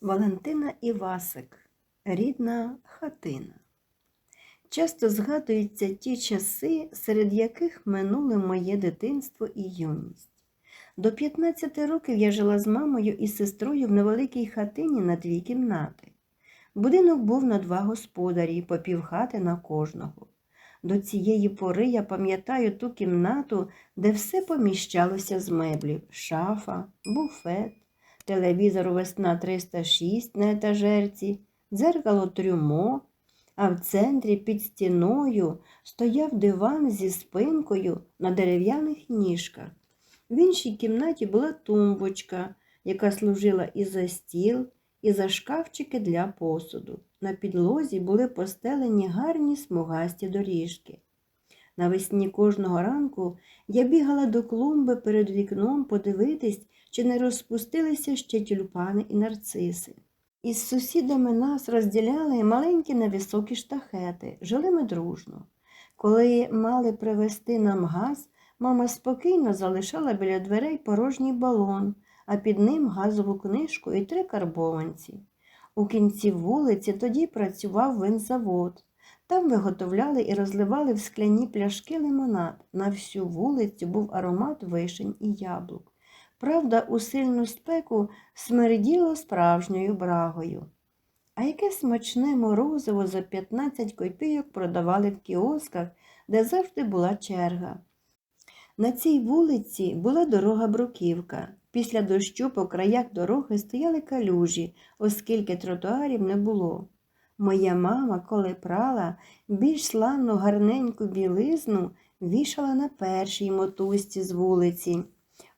Валентина Івасик, рідна хатина. Часто згадуються ті часи, серед яких минуло моє дитинство і юність. До 15 років я жила з мамою і сестрою в невеликій хатині на дві кімнати. Будинок був на два господарі, по півхати на кожного. До цієї пори я пам'ятаю ту кімнату, де все поміщалося з меблів шафа, буфет, телевізор весна 306 на етажерці, дзеркало трюмо, а в центрі під стіною стояв диван зі спинкою на дерев'яних ніжках. В іншій кімнаті була тумбочка, яка служила і за стіл, і за шкафчики для посуду. На підлозі були постелені гарні смугасті доріжки. Навесні кожного ранку я бігала до клумби перед вікном подивитись, чи не розпустилися ще тюльпани і нарциси. Із сусідами нас розділяли маленькі невисокі штахети, жили ми дружно. Коли мали привезти нам газ, мама спокійно залишала біля дверей порожній балон, а під ним газову книжку і три карбованці. У кінці вулиці тоді працював винзавод. Там виготовляли і розливали в скляні пляшки лимонад. На всю вулицю був аромат вишень і яблук. Правда, у сильну спеку смерділо справжньою брагою. А яке смачне морозиво за 15 копійок продавали в кіосках, де завжди була черга. На цій вулиці була дорога Бруківка. Після дощу по краях дороги стояли калюжі, оскільки тротуарів не було. Моя мама, коли прала, більш славну гарненьку білизну вішала на першій мотузці з вулиці.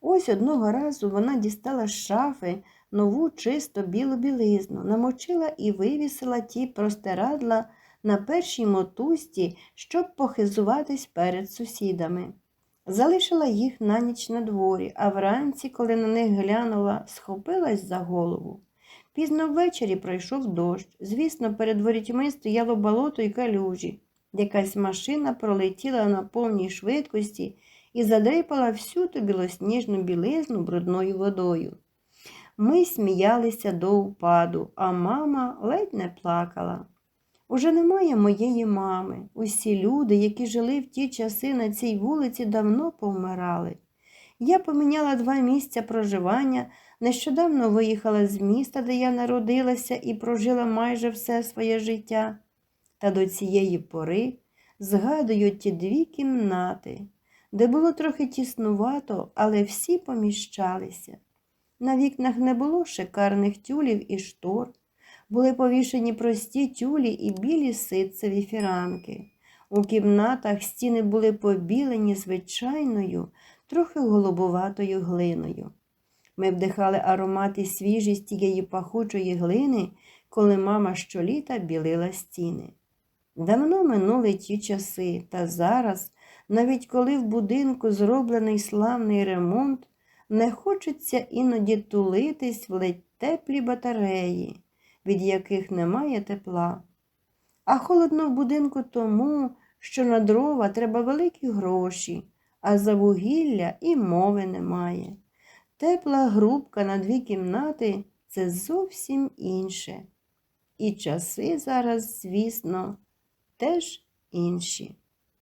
Ось одного разу вона дістала з шафи нову чисто білу білизну, намочила і вивісила ті простирадла на першій мотузці, щоб похизуватись перед сусідами. Залишила їх на ніч на дворі, а вранці, коли на них глянула, схопилась за голову. Пізно ввечері пройшов дощ. Звісно, перед ворітьми стояло болото й калюжі. Якась машина пролетіла на повній швидкості і задрипала всю ту білосніжну білизну брудною водою. Ми сміялися до упаду, а мама ледь не плакала. Уже немає моєї мами. Усі люди, які жили в ті часи на цій вулиці, давно повмирали. Я поміняла два місця проживання, нещодавно виїхала з міста, де я народилася і прожила майже все своє життя. Та до цієї пори згадую ті дві кімнати, де було трохи тіснувато, але всі поміщалися. На вікнах не було шикарних тюлів і штор, були повішені прості тюлі і білі ситцеві фіранки. У кімнатах стіни були побілені звичайною, трохи голубуватою глиною. Ми вдихали аромат і свіжість тієї пахучої глини, коли мама щоліта білила стіни. Давно минули ті часи, та зараз, навіть коли в будинку зроблений славний ремонт, не хочеться іноді тулитись в ледь теплі батареї, від яких немає тепла. А холодно в будинку тому, що на дрова треба великі гроші, а за вугілля і мови немає. Тепла грубка на дві кімнати це зовсім інше. І часи зараз, звісно, теж інші.